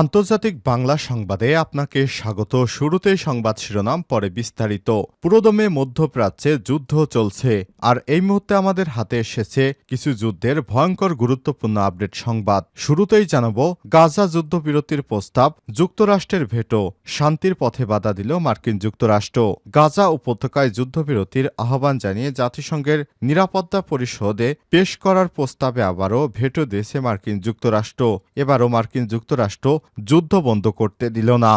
আন্তর্জাতিক বাংলা সংবাদে আপনাকে স্বাগত। শুরুতেই সংবাদ শিরোনাম, পরে বিস্তারিত। পুরোদমে মধ্যপ্রাচ্যে যুদ্ধ চলছে, আর এই মুহূর্তে আমাদের হাতে এসেছে কিছু যুদ্ধের ভয়ঙ্কর গুরুত্বপূর্ণ আপডেট সংবাদ। শুরুতেই জানাব, গাজা যুদ্ধবিরতির প্রস্তাব, যুক্তরাষ্ট্রের ভেটো, শান্তির পথে বাধা দিল মার্কিন যুক্তরাষ্ট্র। গাজা উপত্যকায় যুদ্ধবিরতির আহ্বান জানিয়ে জাতিসংঘের নিরাপত্তা পরিষদে পেশ করার প্রস্তাবে আবারও ভেটো দিয়েছে মার্কিন যুক্তরাষ্ট্র। এবারও মার্কিন যুক্তরাষ্ট্র যুদ্ধ বন্ধ করতে দিল না।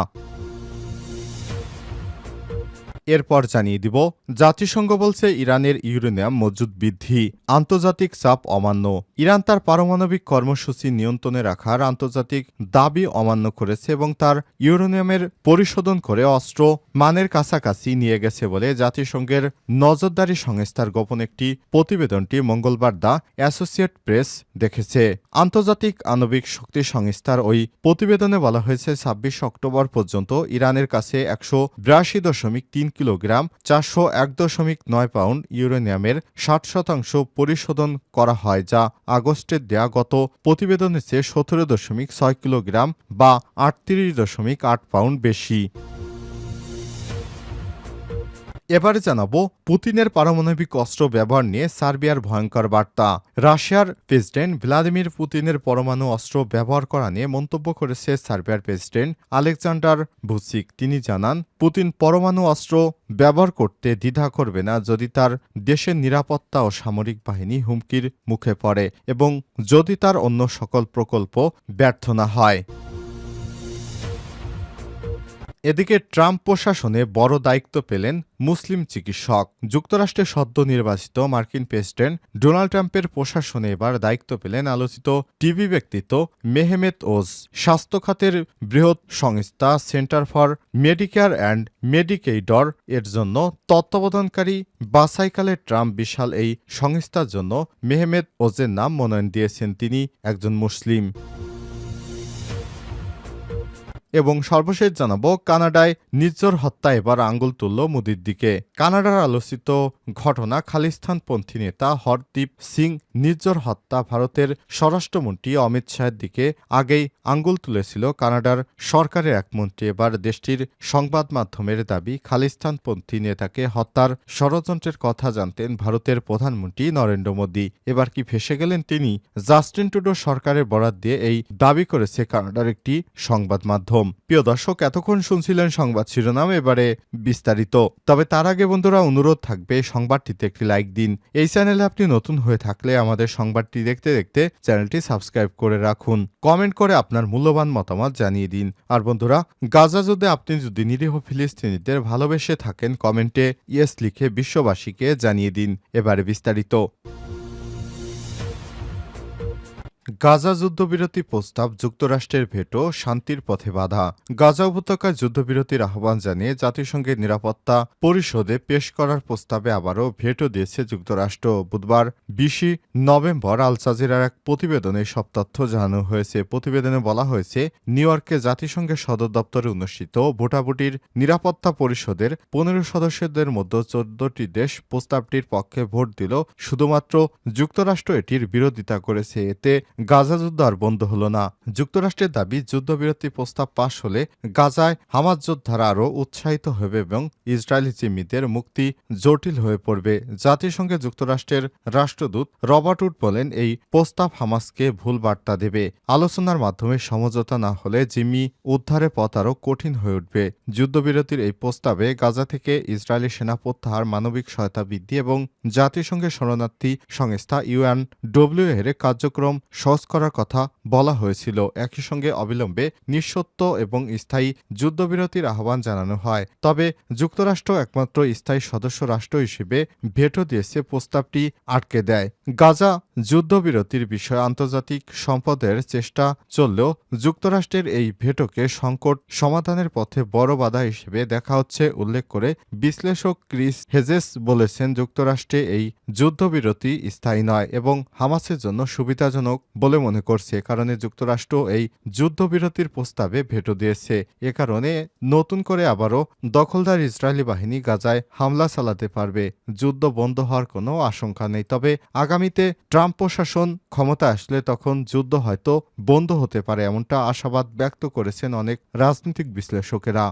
এরপর জানিয়ে দিব, জাতিসংঘ বলছে ইরানের ইউরেনিয়াম মজুদ বৃদ্ধি, আন্তর্জাতিক চাপ অমান্য। ইরান তার পারমাণবিক কর্মসূচি নিয়ন্ত্রণে রাখার আন্তর্জাতিক দাবি অমান্য করেছে এবং তার ইউরেনিয়ামের পরিশোধন করে অস্ত্র মানের কাছাকাছি নিয়ে গেছে বলে জাতিসংঘের নজরদারি সংস্থার গোপন একটি প্রতিবেদনটি মঙ্গলবার দ্য অ্যাসোসিয়েট প্রেস দেখেছে। আন্তর্জাতিক আণবিক শক্তি সংস্থার ওই প্রতিবেদনে বলা হয়েছে, ছাব্বিশ অক্টোবর পর্যন্ত ইরানের কাছে একশো বিরাশি দশমিক তিন কিলোগ্রাম চারশো এক দশমিক নয় পাউন্ড ইউরেনিয়ামের ষাট শতাংশ পরিশোধন করা হয়, যা আগস্টের দেয়া গত প্রতিবেদনের চেয়ে সতেরো দশমিক ছয় কিলোগ্রাম বা আটত্রিশ দশমিক আট পাউন্ড বেশি। এবারে জানাব পুতিনের পারমাণবিক অস্ত্র ব্যবহার নিয়ে সার্বিয়ার ভয়ঙ্কর বার্তা। রাশিয়ার প্রেসিডেন্ট ভ্লাদিমির পুতিনের পরমাণু অস্ত্র ব্যবহার করা নিয়ে মন্তব্য করেছে সার্বিয়ার প্রেসিডেন্ট আলেকজান্ডার ভুসিক। তিনি জানান, পুতিন পরমাণু অস্ত্র ব্যবহার করতে দ্বিধা করবে না যদি তার দেশের নিরাপত্তা ও সামরিক বাহিনী হুমকির মুখে পড়ে এবং যদি তার অন্য সকল প্রকল্প ব্যর্থ না হয়। এদিকে ট্রাম্প প্রশাসনে বড় দায়িত্ব পেলেন মুসলিম চিকিৎসক। যুক্তরাষ্ট্রে সদ্য নির্বাচিত মার্কিন প্রেসিডেন্ট ডোনাল্ড ট্রাম্পের প্রশাসনে এবার দায়িত্ব পেলেন আলোচিত টিভি ব্যক্তিত্ব মেহমেদ ওজ। স্বাস্থ্য খাতের বৃহৎ সংস্থা সেন্টার ফর মেডিকেয়ার অ্যান্ড মেডিকেইডর এর জন্য তত্ত্বাবধানকারী বাসাইকালে ট্রাম্প বিশাল এই সংস্থার জন্য মেহমেদ ওজের নাম মনোনয়ন দিয়েছেন। তিনি একজন মুসলিম। এবং সর্বশেষ জানাব কানাডায় নির্জর হত্যা এবার আঙ্গুল তুলল মোদির দিকে। কানাডার আলোচিত ঘটনা খালিস্তানপন্থী নেতা হরদীপ সিং নির্জর হত্যা ভারতের স্বরাষ্ট্রমন্ত্রী অমিত শাহের দিকে আগেই আঙ্গুল তুলেছিল কানাডার সরকারের এক মন্ত্রী। এবার দেশটির সংবাদ মাধ্যমের দাবি, খালিস্তানপন্থী নেতাকে হত্যার ষড়যন্ত্রের কথা জানতেন ভারতের প্রধানমন্ত্রী নরেন্দ্র মোদী। এবার কি ফেসে গেলেন তিনি? জাস্টিন টুডো সরকারের বরাত দিয়ে এই দাবি করেছে কানাডার একটি সংবাদ মাধ্যম। প্রিয় দর্শক, এতক্ষণ শুনছিলেন সংবাদ শিরোনাম, এবারে বিস্তারিত। তবে তার আগে বন্ধুরা, অনুরোধ থাকবে, সংবাদটিতে একটি লাইক দিন। এই চ্যানেলে আপনি নতুন হয়ে থাকলে আমাদের সংবাদটি দেখতে দেখতে চ্যানেলটি সাবস্ক্রাইব করে রাখুন। কমেন্ট করে আপনার মূল্যবান মতামত জানিয়ে দিন। আর বন্ধুরা, গাজা যুদ্ধে আপনি যদি নিরীহ ফিলিস্তিনিদের ভালোবেসে থাকেন, কমেন্টে ইয়েস লিখে বিশ্ববাসীকে জানিয়ে দিন। এবারে বিস্তারিত। গাজা যুদ্ধবিরতি প্রস্তাব যুক্তরাষ্ট্রের ভেটো শান্তির পথে বাধা। গাজা উপত্যকায় যুদ্ধবিরতির আহ্বান জানিয়ে জাতিসংঘের নিরাপত্তা পরিষদে পেশ করার প্রস্তাবে আবারও ভেটো দিয়েছে যুক্তরাষ্ট্র। বুধবার বিশে নভেম্বর আল এক প্রতিবেদনে সব তথ্য জানানো হয়েছে। প্রতিবেদনে বলা হয়েছে, নিউ ইয়র্কে জাতিসংঘের সদর দপ্তরে অনুষ্ঠিত ভোটাভুটির নিরাপত্তা পরিষদের পনেরো সদস্যদের মধ্যে চোদ্দটি দেশ প্রস্তাবটির পক্ষে ভোট দিল। শুধুমাত্র যুক্তরাষ্ট্র এটির বিরোধিতা করেছে। এতে গাজা যুদ্ধ আর বন্ধ হল না। যুক্তরাষ্ট্রের দাবি, যুদ্ধবিরতি প্রস্তাব পাশ হলে গাজায় হামাজ যোদ্ধারা আরও উৎসাহিত হবে এবং ইসরায়েলি জিম্মিদের মুক্তি জটিল হয়ে পড়বে। জাতিসংঘে যুক্তরাষ্ট্রের রাষ্ট্রদূত রবার্ট উড বলেন, এই প্রস্তাব হামাসকে ভুল বার্তা দেবে। আলোচনার মাধ্যমে সমঝোতা না হলে জিম্মি উদ্ধারের পথ আরও কঠিন হয়ে উঠবে। যুদ্ধবিরতির এই প্রস্তাবে গাজা থেকে ইসরায়েলি সেনা প্রত্যাহার, মানবিক সহায়তা বৃদ্ধি এবং জাতিসংঘের শরণার্থী সংস্থা ইউএন ডব্লিউ এর কার্যক্রম সহজ করার কথা বলা হয়েছিল। একই সঙ্গে অবিলম্বে নিঃসত্ব এবং স্থায়ী যুদ্ধবিরতির আহ্বান জানানো হয়। তবে যুক্তরাষ্ট্র একমাত্র স্থায়ী সদস্য রাষ্ট্র হিসেবে ভেটো দিয়েছে প্রস্তাবটি আটকে দেয়। গাজা যুদ্ধবিরতির বিষয়ে আন্তর্জাতিক সম্পদের চেষ্টা চললেও যুক্তরাষ্ট্রের এই ভেটোকে সংকট সমাধানের পথে বড় বাধা হিসেবে দেখা হচ্ছে, উল্লেখ করে বিশ্লেষক ক্রিস হেজেস বলেছেন, যুক্তরাষ্ট্রে এই যুদ্ধবিরতি স্থায়ী নয় এবং হামাসের জন্য সুবিধাজনক বলে মনে করছে, কারণে যুক্তরাষ্ট্র এই যুদ্ধবিরতির প্রস্তাবে ভেটো দিয়েছে। এ কারণে নতুন করে আবারও দখলদার ইসরায়েলি বাহিনী গাজায় হামলা চালাতে পারবে। যুদ্ধ বন্ধ হওয়ার কোনো আশঙ্কা নেই। তবে আগামীতে ট্রাম্প প্রশাসন ক্ষমতা আসলে তখন যুদ্ধ হয়তো বন্ধ হতে পারে, এমনটা আশাবাদ ব্যক্ত করেছেন অনেক রাজনৈতিক বিশ্লেষকেরা।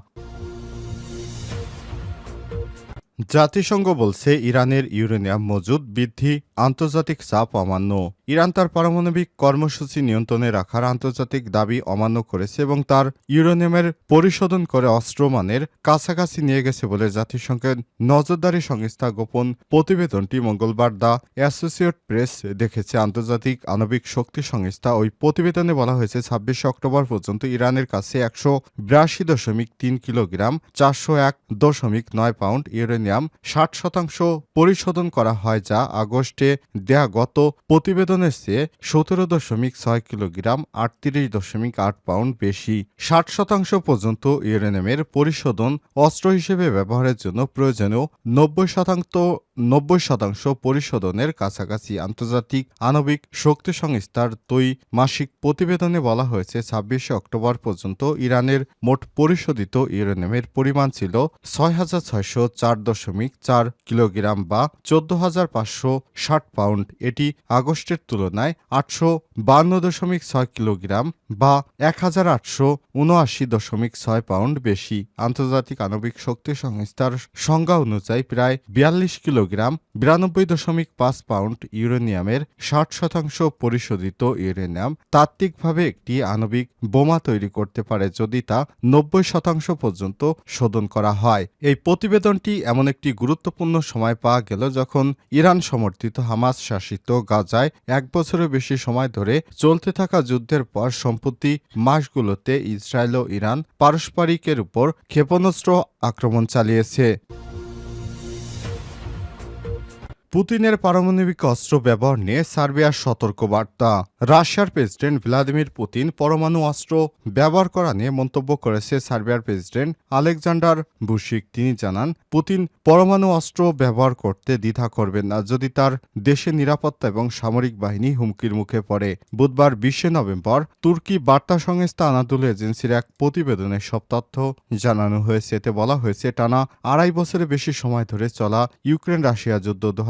জাতিসংঘ বলছে ইরানের ইউরেনিয়াম মজুদ বৃদ্ধি আন্তর্জাতিক চাপ অমান্য। ইরান তার পারমাণবিক কর্মসূচি নিয়ন্ত্রণে রাখার আন্তর্জাতিক দাবি অমান্য করেছে এবং তার ইউরেনিয়ামের পরিশোধন করে অস্ত্রমানের কাছাকাছি নিয়ে গেছে বলে জাতিসংঘের নজরদারি সংস্থা গোপন প্রতিবেদনটি মঙ্গলবার দ্য অ্যাসোসিয়েট প্রেস দেখেছে। আন্তর্জাতিক আণবিক শক্তি সংস্থা ওই প্রতিবেদনে বলা হয়েছে, ছাব্বিশে অক্টোবর পর্যন্ত ইরানের কাছে একশো বিরাশি দশমিক তিন কিলোগ্রাম, চারশো এক দশমিক নয় পাউন্ড ইউরেনিয়াম ষাট শতাংশ পরিশোধন করা হয় যা আগস্টে দেয়া গত প্রতিবেদনের চেয়ে সতেরো দশমিক ছয় কিলোগ্রাম আটত্রিশ দশমিক আট পাউন্ড বেশি। ষাট শতাংশ পর্যন্ত ইউরেনিয়ামের পরিশোধন অস্ত্র হিসেবে ব্যবহারের জন্য প্রয়োজনীয় নব্বই শতাংশ নব্বই শতাংশ পরিশোধনের কাছাকাছি আন্তর্জাতিক আণবিক শক্তি সংস্থার তৈ মাসিক প্রতিবেদনে বলা হয়েছে, ছাব্বিশে অক্টোবর পর্যন্ত ইরানের মোট পরিশোধিত ইউরেনিয়ামের পরিমাণ ছিল ছয় হাজার ছয়শো চার দশমিক চার কিলোগ্রাম বা চোদ্দ হাজার পাঁচশো ষাট পাউন্ড। এটি আগস্টের তুলনায় আটশো বান্ন দশমিক ছয় কিলোগ্রাম বা এক হাজার আটশো উনআশি দশমিক ছয় পাউন্ড বেশি। আন্তর্জাতিক আণবিক শক্তি সংস্থার সংজ্ঞা অনুযায়ী প্রায় বিয়াল্লিশ কিলোগ্রাম বিরানব্বই দশমিক পাঁচ পাউন্ড ইউরেনিয়ামের ষাট শতাংশ পরিশোধিত ইউরেনিয়াম তাত্ত্বিকভাবে একটি আণবিক বোমা তৈরি করতে পারে যদি তা নব্বই শতাংশ পর্যন্ত শোধন করা হয়। এই প্রতিবেদনটি এমন একটি গুরুত্বপূর্ণ সময় পাওয়া গেল যখন ইরান সমর্থিত হামাস শাসিত গাজায় এক বছরের বেশি সময় ধরে চলতে থাকা যুদ্ধের পর সম্প্রতি মাসগুলোতে ইসরায়েল ও ইরান পারস্পরিকের উপর ক্ষেপণাস্ত্র আক্রমণ চালিয়েছে। পুতিনের পারমাণবিক অস্ত্র ব্যবহার নিয়ে সার্বিয়ার সতর্কবার্তা। রাশিয়ার প্রেসিডেন্ট ভ্লাদিমির পুতিন পরমাণু অস্ত্র ব্যবহার করা নিয়ে মন্তব্য করেছে সার্বিয়ার প্রেসিডেন্ট আলেকজান্ডার বুশিক। তিনি জানান, পুতিন পরমাণু অস্ত্র ব্যবহার করতে দ্বিধা করবেন না, যদি তার দেশে নিরাপত্তা এবং সামরিক বাহিনী হুমকির মুখে পড়ে। বুধবার বিশে নভেম্বর তুর্কি বার্তা সংস্থা আনাদুল এজেন্সির এক প্রতিবেদনে সব তথ্য জানানো হয়েছে। এতে বলা হয়েছে, টানা আড়াই বছরের বেশি সময় ধরে চলা ইউক্রেন রাশিয়া যুদ্ধ দু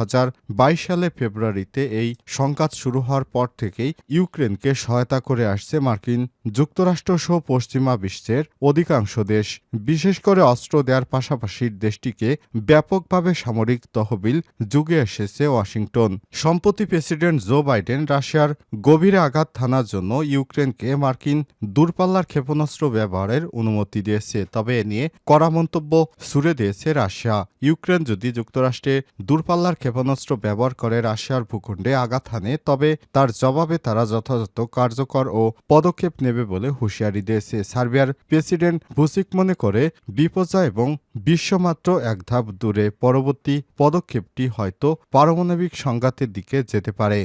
সালে ফেব্রুয়ারিতে এই সংঘাত শুরু হওয়ার পর থেকেই ইউক্রেনকে সহায়তা করে আসছে মার্কিন যুক্তরাষ্ট্র সহ পশ্চিমা বিশ্বের অধিকাংশ দেশ। বিশেষ করে অস্ত্র দেওয়ার পাশাপাশি দেশটিকে ব্যাপকভাবে সামরিক তহবিল যুগে এসেছে ওয়াশিংটন। সম্প্রতি প্রেসিডেন্ট জো বাইডেন রাশিয়ার গভীরে আঘাত হানার জন্য ইউক্রেনকে মার্কিন দূরপাল্লার ক্ষেপণাস্ত্র ব্যবহারের অনুমতি দিয়েছে, তবে এ নিয়ে কড়া মন্তব্য ছুড়ে দিয়েছে রাশিয়া। ইউক্রেন যদি যুক্তরাষ্ট্রে দূরপাল্লার ক্ষেপণাস্ত্র ব্যবহার করে রাশিয়ার ভূখণ্ডে আঘাত হানে, তবে তার জবাবে তারা যথাযথ কার্যকর ও পদক্ষেপ নেবে বলে হুঁশিয়ারি দিয়েছে। সার্বিয়ার প্রেসিডেন্ট ভুসিক মনে করে, বিপর্যয় এবং বিশ্বমাত্র এক ধাপ দূরে পরবর্তী পদক্ষেপটি হয়তো পারমাণবিক সংঘাতের দিকে যেতে পারে।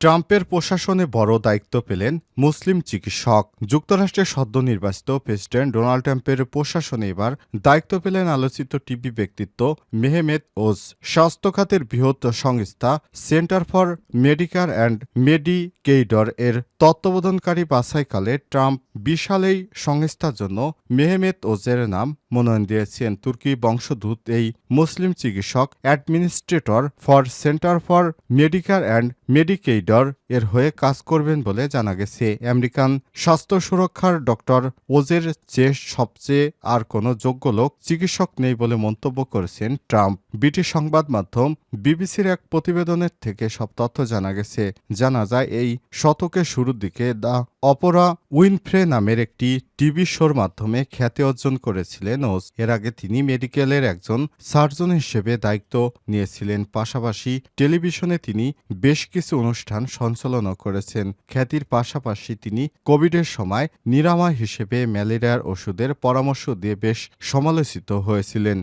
ট্রাম্পের প্রশাসনে বড় দায়িত্ব পেলেন মুসলিম চিকিৎসক। যুক্তরাষ্ট্রের সদ্য নির্বাচিত প্রেসিডেন্ট ডোনাল্ড ট্রাম্পের প্রশাসনে এবার দায়িত্ব পেলেন আলোচিত টিভি ব্যক্তিত্ব মেহমেদ ওজ। স্বাস্থ্য খাতের বৃহৎ সংস্থা সেন্টার ফর মেডিকার অ্যান্ড মেডিকেইডর এর তত্ত্বাবধানকারী বাছাইকালে ট্রাম্প বিশাল এই সংস্থার জন্য মেহমেদ ওজের নাম মনোনয়ন দিয়েছেন তুর্কি বংশোদ্ভূত এই মুসলিম চিকিৎসক administrator for Center for Medicare and মেডিকেইডর এর হয়ে কাজ করবেন বলে জানা গেছে। আমেরিকান স্বাস্থ্য সুরক্ষার ডক্টর ওজের চেয়ে সবচেয়ে আর কোনো যোগ্য লোক চিকিৎসক নেই বলে মন্তব্য করেছেন ট্রাম্প। ব্রিটিশ সংবাদ মাধ্যম বিবিসির এক প্রতিবেদনের থেকে সব তথ্য জানা গেছে। জানা যায়, এই শতকের শুরুর দিকে দ্য অপরা উইনফ্রে নামের একটি টিভি শোর মাধ্যমে খ্যাতি অর্জন করেছিলেন ওজ এর আগে তিনি মেডিকেলের একজন সার্জন হিসেবে দায়িত্ব নিয়েছিলেন। পাশাপাশি টেলিভিশনে তিনি বেশ কিছু অনুষ্ঠান সঞ্চালনা করেছেন। খ্যাতির পাশাপাশি তিনি কোভিডের সময় নিরাময় হিসেবে ম্যালেরিয়ার ওষুধের পরামর্শ দিয়ে বেশ সমালোচিত হয়েছিলেন।